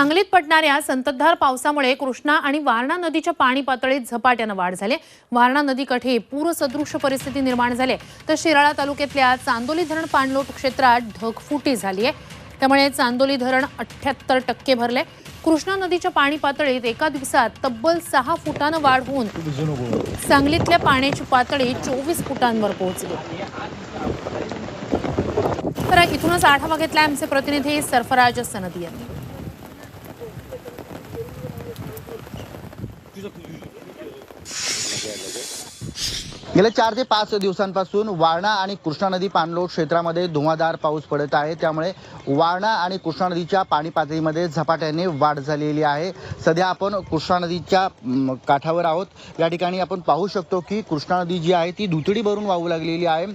सांगलीत पडणाऱ्या संततधार पावसामुळे कृष्णा आणि वारणा नदीच्या पाणी पातळीत झपाट्यानं वाढ झाली. वारणा नदीकाठी पूरसदृश परिस्थिती निर्माण झाली. तर शिराळा तालुक्यातल्या चांदोली धरण पाणलोट क्षेत्रात ढगफुटी झाली आहे. त्यामुळे चांदोली धरण अठ्याहत्तर टक्के भरले कृष्णा नदीच्या पाणी पातळीत एका दिवसात तब्बल सहा फुटानं वाढ होऊन सांगलीतल्या पाण्याची पातळी चोवीस फुटांवर पोहोचली. तर इथूनच आढावा घेतला आमचे प्रतिनिधी सरफराज सनदी यांनी. güzel. गेल्या चार ते पाच दिवसांपासून वारणा आणि कृष्णा नदी पाणलोट क्षेत्रामध्ये धुवाधार पाऊस पडत आहे. त्यामुळे वारणा आणि कृष्णा नदीच्या पाणी पातळीमध्ये झपाट्याने वाढ झालेली आहे. सध्या आपण कृष्णा नदीच्या काठावर आहोत. या ठिकाणी आपण पाहू शकतो की कृष्णा नदी जी आहे ती दुतडी भरून वाहू लागलेली आहे.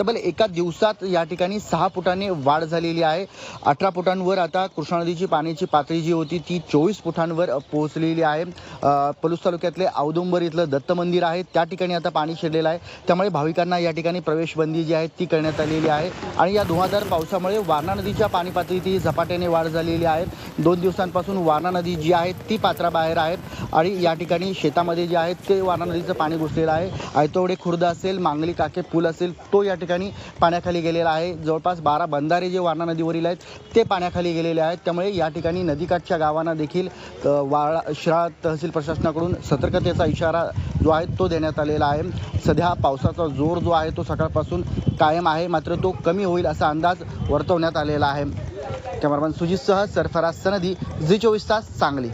तब्बल एका दिवसात या ठिकाणी सहा फुटाने वाढ झालेली आहे. अठरा फुटांवर आता कृष्णा नदीची पाण्याची पातळी जी होती ती चोवीस फुटांवर पोहोचलेली आहे. पलूस तालुक्यातले औदुंबर इथलं दत्त मंदिर आहे. त्या ठिकाणी आता पाणी पसरलेला आहे. त्यामुळे भाविकांना या ठिकाणी प्रवेश बंदी जी आहे ती करण्यात आलेली आहे. आणि या धुवाधार पावसामुळे वारणा नदीच्या पाणी पातळीत झपाट्याने वाढ झालेली आहे. दोन दिवसांपासून वारणा नदी जी आहे ती पात्राबाहेर आहे. आणि या ठिकाणी शेतामध्ये जे आहे ते वारणा नदीचं पाणी घुसलेलं आहे. आयतोडे खुर्द असेल मांगली काके पूल असेल तो या ठिकाणी पाण्याखाली गेलेला आहे. जवळपास बारा बंधारे जे वारणा नदीवरील आहेत ते पाण्याखाली गेलेले आहेत. त्यामुळे या ठिकाणी नदीकाठच्या गावांना देखील वाळा शिराळा तहसील प्रशासनाकडून सतर्कतेचा इशारा जो आहे तो देण्यात आलेला आहे. सध्या पावसाचा जोर जो आहे तो सकाळपासून कायम आहे. मात्र तो कमी होईल असा अंदाज वर्तवण्यात आलेला आहे. कॅमेरामॅन सुजितसह सरफराज सनदी झी चोवीस तास सांगली.